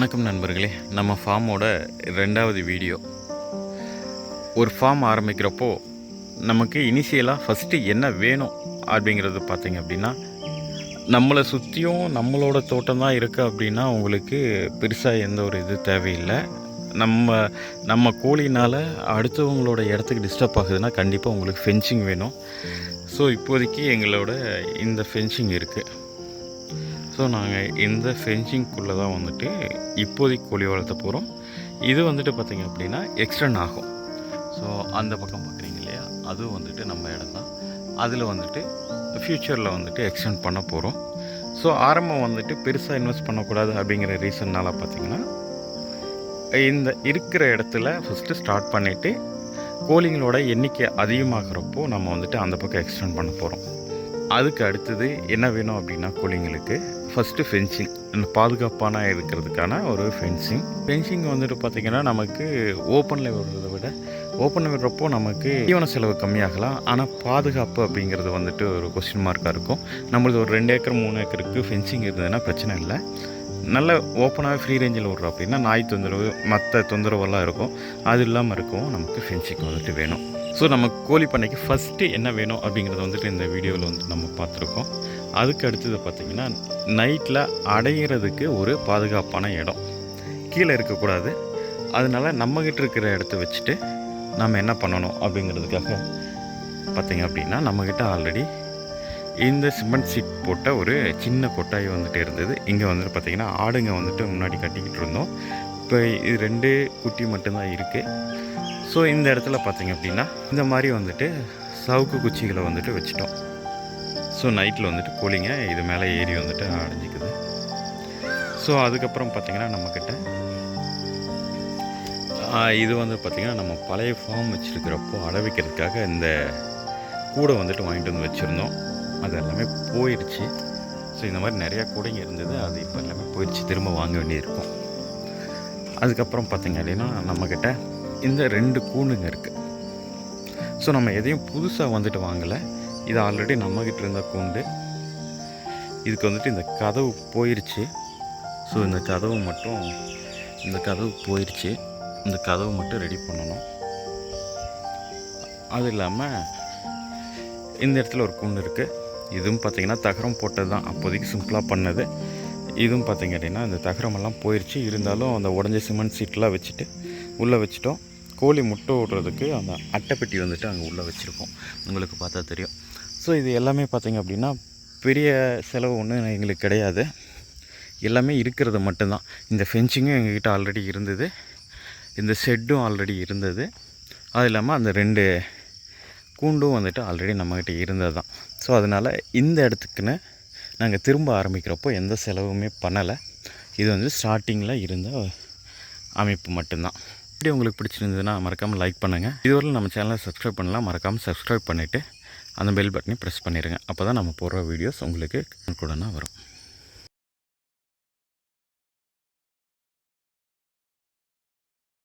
வணக்கம் நண்பர்களே. நம்ம ஃபார்மோட ரெண்டாவது வீடியோ. ஒரு ஃபார்ம் ஆரம்பிக்கிறப்போ நமக்கு இனிஷியலாக ஃபஸ்ட்டு என்ன வேணும் அப்படிங்கிறது பார்த்தீங்க அப்படின்னா நம்மளை சுற்றியும் நம்மளோட தோட்டம் தான் இருக்குது அப்படின்னா உங்களுக்கு பெருசாக எந்த ஒரு இது தேவையில்லை. நம்ம நம்ம கோழினால் அடுத்தவங்களோட இடத்துக்கு டிஸ்டர்ப் ஆகுதுன்னா கண்டிப்பாக உங்களுக்கு ஃபென்சிங் வேணும். ஸோ இப்போதைக்கு எங்களோட இந்த ஃபென்சிங் இருக்குது ஸோ நாங்கள் இந்த ஃபென்சிங்குள்ளே தான் வந்துட்டு இப்போதைக்கு கோழி வளர்த்த போகிறோம். இது வந்துட்டு பார்த்திங்க அப்படின்னா எக்ஸ்டெண்ட் ஆகும் ஸோ அந்த பக்கம் பார்க்குறீங்க இல்லையா? அதுவும் வந்துட்டு நம்ம இடம் தான். அதில் வந்துட்டு ஃப்யூச்சரில் வந்துட்டு எக்ஸ்டெண்ட் பண்ண போகிறோம். ஸோ ஆரம்பம் வந்துட்டு பெருசாக இன்வெஸ்ட் பண்ணக்கூடாது அப்படிங்கிற ரீசன்னால் பார்த்திங்கன்னா இந்த இருக்கிற இடத்துல ஃபஸ்ட்டு ஸ்டார்ட் பண்ணிவிட்டு கோழிங்களோட எண்ணிக்கை அதிகமாகிறப்போ நம்ம வந்துட்டு அந்த பக்கம் எக்ஸ்டெண்ட் பண்ண போகிறோம். அதுக்கு அடுத்தது என்ன வேணும் அப்படின்னா கோழிங்களுக்கு ஃபஸ்ட்டு ஃபென்சிங் அந்த பாதுகாப்பான இருக்கிறதுக்கான ஒரு ஃபென்சிங் ஃபென்சிங் வந்துட்டு பார்த்திங்கன்னா நமக்கு ஓப்பனில் விடுறதை விட ஓப்பனில் விடுறப்போ நமக்கு தீவன செலவு கம்மியாகலாம். ஆனால் பாதுகாப்பு அப்படிங்கிறது வந்துட்டு ஒரு கொஸ்டின் மார்க்காக இருக்கும். நம்மளுக்கு ஒரு ரெண்டு ஏக்கர் மூணு ஏக்கருக்கு ஃபென்சிங் இருந்ததுன்னா பிரச்சனை இல்லை. நல்ல ஓப்பனாக ஃப்ரீ ரேஞ்சில் விட்றோம் அப்படின்னா நாய் தொந்தரவு மற்ற தொந்தரவெல்லாம் இருக்கும். அது இல்லாமல் இருக்கவும் நமக்கு ஃபென்சிங் வந்துட்டு வேணும். ஸோ நம்ம கோழி பண்ணைக்கு ஃபஸ்ட்டு என்ன வேணும் அப்படிங்கிறத வந்துட்டு இந்த வீடியோவில் வந்து நம்ம பார்த்துருக்கோம். அதுக்கு அடுத்தது பார்த்திங்கன்னா நைட்டில் அடையிறதுக்கு ஒரு பாதுகாப்பான இடம். கீழே இருக்கக்கூடாது. அதனால் நம்மக்கிட்ட இருக்கிற இடத்த வச்சுட்டு நம்ம என்ன பண்ணணும் அப்படிங்கிறதுக்காக பார்த்திங்க அப்படின்னா நம்மக்கிட்ட ஆல்ரெடி இந்த சிமெண்ட் சீட் போட்ட ஒரு சின்ன கொட்டாய் வந்துட்டு இருந்தது. இங்கே வந்துட்டு பார்த்திங்கன்னா ஆடுங்க வந்துட்டு முன்னாடி கட்டிக்கிட்டு இருந்தோம். இப்போ இது ரெண்டு குட்டி மட்டும்தான் இருக்குது ஸோ இந்த இடத்துல பார்த்திங்க அப்படின்னா இந்த மாதிரி வந்துட்டு சவுக்கு குச்சிகளை வந்துட்டு வச்சிட்டோம். ஸோ நைட்டில் வந்துட்டு கூலிங்க இது மேலே ஏறி வந்துட்டு அடைஞ்சிக்குது. ஸோ அதுக்கப்புறம் பார்த்திங்கன்னா நம்மக்கிட்ட இது வந்து பார்த்திங்கன்னா நம்ம பழைய ஃபார்ம் வச்சுருக்கிறப்போ அடை வைக்கிறதுக்காக இந்த கூடை வந்துட்டு வாங்கிட்டு வந்து வச்சுருந்தோம். அது எல்லாமே போயிடுச்சு ஸோ இந்த மாதிரி நிறையா கூடைங்க இருந்தது. அது இப்போ எல்லாமே போயிடுச்சு திரும்ப வாங்க வேண்டியிருக்கும். அதுக்கப்புறம் பார்த்திங்க அப்படின்னா நம்மக்கிட்ட இந்த ரெண்டு கூண்டுங்க இருக்குது ஸோ நம்ம எதையும் புதுசாக வந்துட்டு வாங்கலை. இது ஆல்ரெடி நம்மக்கிட்ட இருந்த கூண்டு இதுக்கு வந்துட்டு இந்த கதவு போயிடுச்சு ஸோ இந்த கதவு மட்டும் இந்த கதவு போயிடுச்சு இந்த கதவு மட்டும் ரெடி பண்ணணும். அது இல்லாமல் இந்த இடத்துல ஒரு கூண்டு இருக்குது இதுவும் பார்த்திங்கன்னா தகரம் போட்டது தான் அப்போதைக்கு சிம்பிளாக பண்ணது. இதுவும் பார்த்திங்க அப்படின்னா இந்த தகரமெல்லாம் போயிடுச்சு இருந்தாலும் அந்த உடஞ்ச சிமெண்ட் சீட்லாம் வச்சுட்டு உள்ளே வச்சுட்டோம். கோழி முட்டை விடுறதுக்கு அந்த அட்டைப்பெட்டி வந்துட்டு அங்கே உள்ளே வச்சுருக்கோம். உங்களுக்கு பார்த்தா தெரியும். ஸோ இது எல்லாமே பார்த்திங்க அப்படின்னா பெரிய செலவு ஒன்றும் எங்களுக்கு கிடையாது. எல்லாமே இருக்கிறது மட்டும்தான். இந்த ஃபென்சிங்கும் எங்ககிட்ட ஆல்ரெடி இருந்தது. இந்த ஷெட்டும் ஆல்ரெடி இருந்தது. அது இல்லாமல் அந்த ரெண்டு கூண்டும் வந்துட்டு ஆல்ரெடி நம்மக்கிட்ட இருந்தது தான் ஸோ அதனால் இந்த இடத்துக்குன்னு நாங்கள் திரும்ப ஆரம்பிக்கிறப்போ எந்த செலவுமே பண்ணலை. இது வந்து ஸ்டார்டிங்கில் இருந்த அமைப்பு மட்டும்தான். இப்படி உங்களுக்கு பிடிச்சிருந்ததுன்னா மறக்காமல் லைக் பண்ணுங்கள் இதுவரை நம்ம சேனலை சப்ஸ்கிரைப் பண்ணலாம் மறக்காமல் சப்ஸ்கிரைப் பண்ணிவிட்டு அந்த பெல் பட்டனை ப்ரெஸ் பண்ணிடுங்க அப்போ தான் நம்ம போடுற வீடியோஸ் உங்களுக்கு உடனே வரும்.